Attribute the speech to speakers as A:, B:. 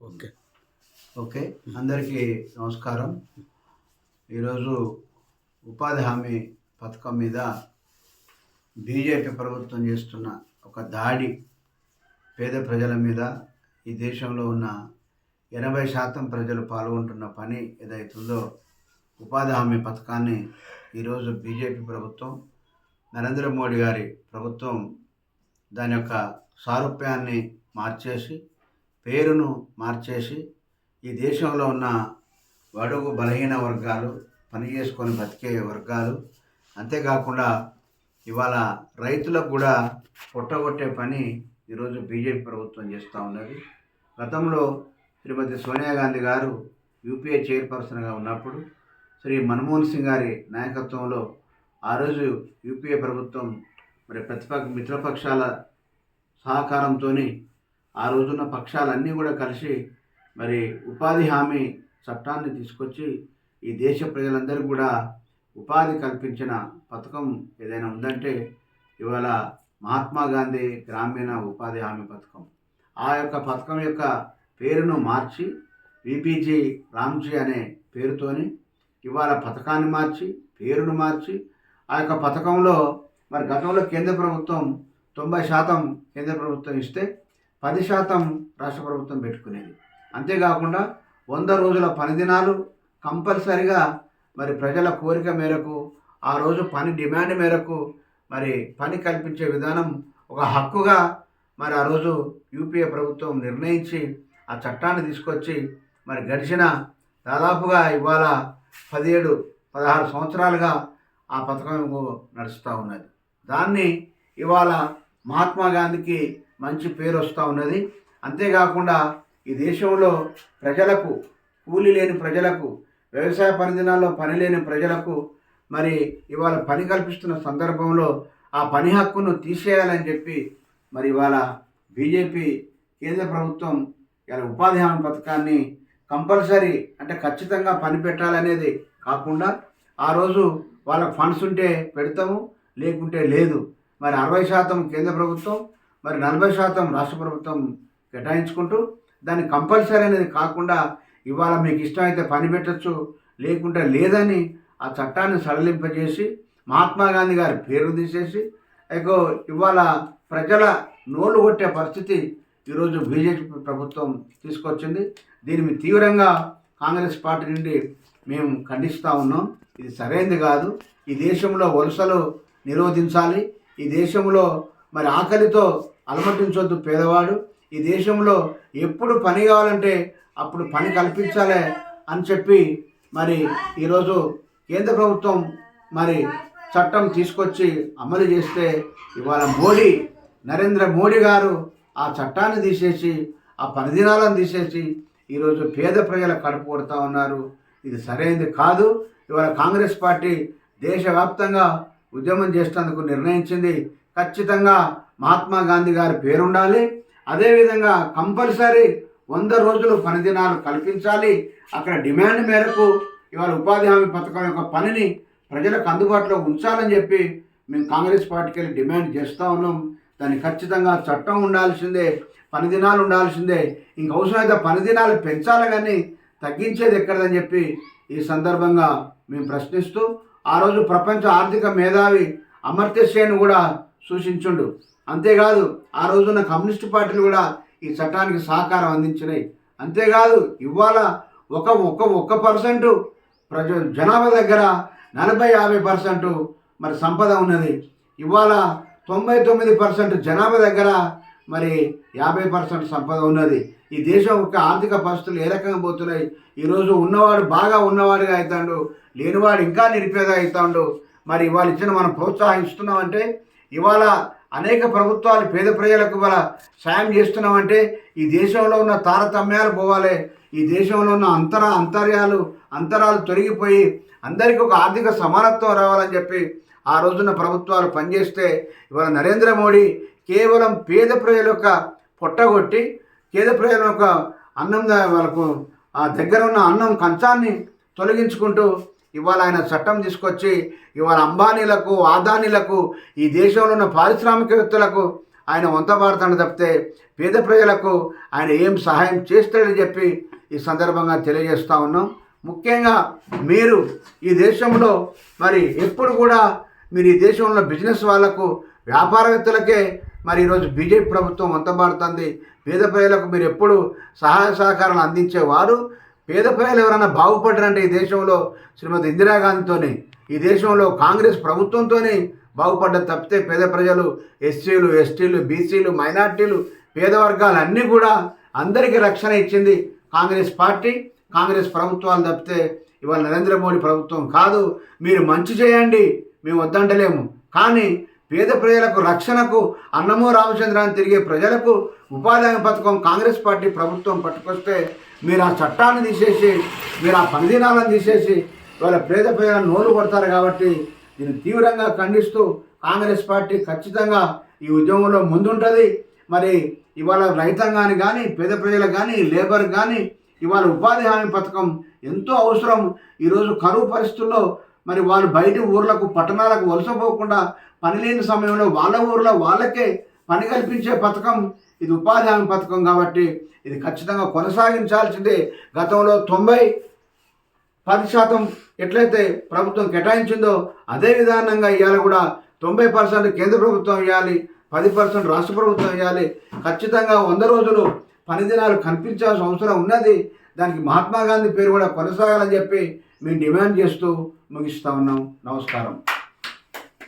A: Okay.
B: Okay. అందరికీ నమస్కారం. ఈరోజు ఉపాధి హామీ పథకం మీద బీజేపీ ప్రభుత్వం చేస్తున్న ఒక దాడి పేద ప్రజల మీద ఈ దేశంలో ఉన్న ఎనభై శాతం ప్రజలు పాల్గొంటున్న పని ఏదైతుందో ఉపాధి హామీ పథకాన్ని ఈరోజు బీజేపీ ప్రభుత్వం నరేంద్ర మోడీ గారి ప్రభుత్వం దాని యొక్క సారూప్యాన్ని మార్చేసి పేరును మార్చేసి ఈ దేశంలో ఉన్న బడుగు బలహీన వర్గాలు పని చేసుకొని బతికే వర్గాలు అంతేకాకుండా ఇవాళ రైతులకు కూడా పుట్టగొట్టే పని ఈరోజు బీజేపీ ప్రభుత్వం చేస్తూ ఉన్నది. గతంలో శ్రీమతి సోనియా గాంధీ గారు యూపీఏ చైర్పర్సన్గా ఉన్నప్పుడు శ్రీ మన్మోహన్ సింగ్ గారి నాయకత్వంలో ఆ రోజు యూపీఏ ప్రభుత్వం మరి ప్రతిపక్ష మిత్రపక్షాల సహకారంతో ఆ రోజున్న పక్షాలన్నీ కూడా కలిసి మరి ఉపాధి హామీ చట్టాన్ని తీసుకొచ్చి ఈ దేశ ప్రజలందరికీ కూడా ఉపాధి కల్పించిన పథకం ఏదైనా ఉందంటే ఇవాళ మహాత్మా గాంధీ గ్రామీణ ఉపాధి హామీ పథకం. ఆ యొక్క పథకం యొక్క పేరును మార్చి విపిజీ రామ్జీ అనే పేరుతోని ఇవాళ పథకాన్ని మార్చి పేరును మార్చి ఆ యొక్క పథకంలో మరి గతంలో కేంద్ర ప్రభుత్వం తొంభై శాతం కేంద్ర ప్రభుత్వం ఇస్తే పది శాతం రాష్ట్ర ప్రభుత్వం పెట్టుకునేది. అంతేకాకుండా వంద రోజుల పని దినాలు కంపల్సరిగా మరి ప్రజల కోరిక మేరకు ఆ రోజు పని డిమాండ్ మేరకు మరి పని కల్పించే విధానం ఒక హక్కుగా మరి ఆ రోజు యూపీఏ ప్రభుత్వం నిర్ణయించి ఆ చట్టాన్ని తీసుకొచ్చి మరి గడిచిన దాదాపుగా ఇవాళ పదిహేడు పదహారు సంవత్సరాలుగా ఆ పథకం నడుస్తూ ఉన్నది. దాన్ని ఇవాళ మహాత్మా గాంధీకి మంచి పేరు వస్తూ ఉన్నది. అంతేకాకుండా ఈ దేశంలో ప్రజలకు కూలి లేని ప్రజలకు వ్యవసాయ పనిదినాల్లో పని లేని ప్రజలకు మరి ఇవాళ పని కల్పిస్తున్న సందర్భంలో ఆ పని హక్కును తీసేయాలని చెప్పి మరి ఇవాళ బీజేపీ కేంద్ర ప్రభుత్వం ఇలా ఉపాధి హామీ పథకాన్ని కంపల్సరీ అంటే ఖచ్చితంగా పని పెట్టాలనేది కాకుండా ఆ రోజు వాళ్ళకి ఫండ్స్ ఉంటే పెడతాము లేకుంటే లేదు. మరి అరవై శాతం కేంద్ర ప్రభుత్వం మరి నలభై శాతం రాష్ట్ర ప్రభుత్వం కేటాయించుకుంటూ దాన్ని కంపల్సరీ అనేది కాకుండా ఇవాళ మీకు ఇష్టమైతే పని పెట్టచ్చు లేకుంటే లేదని ఆ చట్టాన్ని సడలింపజేసి మహాత్మా గాంధీ గారి పేరు తీసేసి ఇగో ఇవాళ ప్రజల నోళ్ళు కొట్టే పరిస్థితి ఈరోజు బీజేపీ ప్రభుత్వం తీసుకొచ్చింది. దీన్ని తీవ్రంగా కాంగ్రెస్ పార్టీ నుండి మేము ఖండిస్తూ ఉన్నాం. ఇది సరైనది కాదు. ఈ దేశంలో వలసలు నిరోధించాలి. ఈ దేశంలో మరి ఆకలితో అలమటించొద్దు పేదవాడు. ఈ దేశంలో ఎప్పుడు పని కావాలంటే అప్పుడు పని కల్పించాలి అని చెప్పి మరి ఈరోజు కేంద్ర ప్రభుత్వం మరి చట్టం తీసుకొచ్చి అమలు చేస్తే ఇవాళ మోడీ నరేంద్ర మోడీ గారు ఆ చట్టాన్ని తీసేసి ఆ పనిదినాలను తీసేసి ఈరోజు పేద ప్రజల కడుపు కొడతా ఉన్నారు. ఇది సరైనది కాదు. ఇవాళ కాంగ్రెస్ పార్టీ దేశవ్యాప్తంగా ఉద్యమం చేసేందుకు నిర్ణయించింది ఖచ్చితంగా మహాత్మా గాంధీ గారి పేరు ఉండాలి అదేవిధంగా కంపల్సరీ వంద రోజులు పనిదినాలు కల్పించాలి. అక్కడ డిమాండ్ మేరకు ఇవాళ ఉపాధి హామీ పథకం యొక్క పనిని ప్రజలకు అందుబాటులో ఉంచాలని చెప్పి మేము కాంగ్రెస్ పార్టీకి వెళ్ళి డిమాండ్ చేస్తూ ఉన్నాం. దాన్ని ఖచ్చితంగా చట్టం ఉండాల్సిందే పని దినాలు ఉండాల్సిందే. ఇంక అవసరమైతే పనిదినాలు పెంచాలి కానీ తగ్గించేది ఎక్కడదని చెప్పి ఈ సందర్భంగా మేము ప్రశ్నిస్తూ ఆ రోజు ప్రపంచ ఆర్థిక మేధావి అమర్త్య సేన్ కూడా సూచించుండు. అంతేకాదు ఆ రోజున కమ్యూనిస్ట్ పార్టీలు కూడా ఈ చట్టానికి సహకారం అందించినాయి. అంతేకాదు ఇవాళ ఒక ఒక ఒక్క పర్సెంట్ ప్రజ జనాభా దగ్గర నలభై యాభై పర్సెంట్ మరి సంపద ఉన్నది. ఇవాళ తొంభై తొమ్మిది పర్సెంట్ జనాభా దగ్గర మరి యాభై పర్సెంట్ సంపద ఉన్నది. ఈ దేశం యొక్క ఆర్థిక పరిస్థితులు ఏ రకంగా పోతున్నాయి? ఈరోజు ఉన్నవాడు బాగా ఉన్నవాడిగా అవుతాడు లేనివాడు ఇంకా నిరుపేద అవుతాడు మరి ఇవాళ ఇచ్చిన మనం ప్రోత్సహిస్తున్నామంటే ఇవాళ అనేక ప్రభుత్వాలు పేద ప్రజలకు ఇవాళ సాయం చేస్తున్నామంటే ఈ దేశంలో ఉన్న తారతమ్యాలు పోవాలి. ఈ దేశంలో ఉన్న అంతర అంతర్యాలు అంతరాలు తొలగిపోయి అందరికీ ఒక ఆర్థిక సమానత్వం రావాలని చెప్పి ఆ రోజున ప్రభుత్వాలు పనిచేస్తే ఇవాళ నరేంద్ర మోడీ కేవలం పేద ప్రజల యొక్క పొట్టగొట్టి పేద ప్రజల యొక్క అన్నం వాళ్ళకు ఆ దగ్గర ఉన్న అన్నం కంచాన్ని తొలగించుకుంటూ ఇవాళ ఆయన చట్టం తీసుకొచ్చి ఇవాళ అంబానీలకు ఆదానీలకు ఈ దేశంలో ఉన్న పారిశ్రామికవేత్తలకు ఆయన వంత భారతాన్ని తప్పితే పేద ప్రజలకు ఆయన ఏం సహాయం చేస్తాడని చెప్పి ఈ సందర్భంగా తెలియజేస్తూ ఉన్నాం. ముఖ్యంగా మీరు ఈ దేశంలో మరి ఎప్పుడు కూడా మీరు ఈ దేశంలో బిజినెస్ వాళ్ళకు వ్యాపారవేత్తలకే మరి ఈరోజు బీజేపీ ప్రభుత్వం వంతబాడుతుంది పేద ప్రజలకు మీరు ఎప్పుడు సహాయ సహకారాలు అందించేవారు. పేద ప్రజలు ఎవరైనా బాగుపడ్డారంటే ఈ దేశంలో శ్రీమతి ఇందిరాగాంధీతోనే ఈ దేశంలో కాంగ్రెస్ ప్రభుత్వంతోనే బాగుపడ్డ తప్పితే పేద ప్రజలు ఎస్సీలు ఎస్టీలు బీసీలు మైనార్టీలు పేద వర్గాలు అన్నీ కూడా అందరికీ రక్షణ ఇచ్చింది కాంగ్రెస్ పార్టీ. కాంగ్రెస్ ప్రభుత్వాలు తప్పితే ఇవాళ నరేంద్ర మోడీ ప్రభుత్వం కాదు. మీరు మంచి చేయండి మేము వద్దంటలేము. కానీ పేద ప్రజలకు రక్షణకు అన్నమో రామచంద్రాన్ని తిరిగే ప్రజలకు ఉపాధి పథకం కాంగ్రెస్ పార్టీ ప్రభుత్వం పట్టుకొస్తే మీరు ఆ చట్టాన్ని తీసేసి మీరు ఆ పనిదినాలను తీసేసి వాళ్ళ పేద ప్రజలను నోరు కొడతారు కాబట్టి దీన్ని తీవ్రంగా ఖండిస్తూ కాంగ్రెస్ పార్టీ ఖచ్చితంగా ఈ ఉద్యమంలో ముందుంటుంది. మరి ఇవాళ రైతాంగాన్ని కానీ పేద ప్రజలకు కానీ లేబర్ కానీ ఇవాళ ఉపాధి హామీ పథకం ఎంతో అవసరం. ఈరోజు కరువు పరిస్థితుల్లో మరి వాళ్ళు బయట ఊర్లకు పట్టణాలకు వలసపోకుండా పని లేని సమయంలో వాళ్ళ ఊర్లో వాళ్ళకే పని కల్పించే పథకం ఇది ఉపాధి హామీ పథకం కాబట్టి ఇది ఖచ్చితంగా కొనసాగించాల్సిందే. గతంలో తొంభై పది శాతం ఎట్లయితే ప్రభుత్వం కేటాయించిందో అదే విధానంగా ఇవాళ కూడా తొంభై పర్సెంట్ కేంద్ర ప్రభుత్వం ఇవ్వాలి పది పర్సెంట్ రాష్ట్ర ప్రభుత్వం ఇవ్వాలి ఖచ్చితంగా వంద రోజులు పని దినాలు కనిపించాల్సిన అవసరం ఉన్నది. దానికి మహాత్మా గాంధీ పేరు కూడా కొనసాగాలని చెప్పి మేము డిమాండ్ చేస్తూ ముగిస్తా ఉన్నాం. నమస్కారం.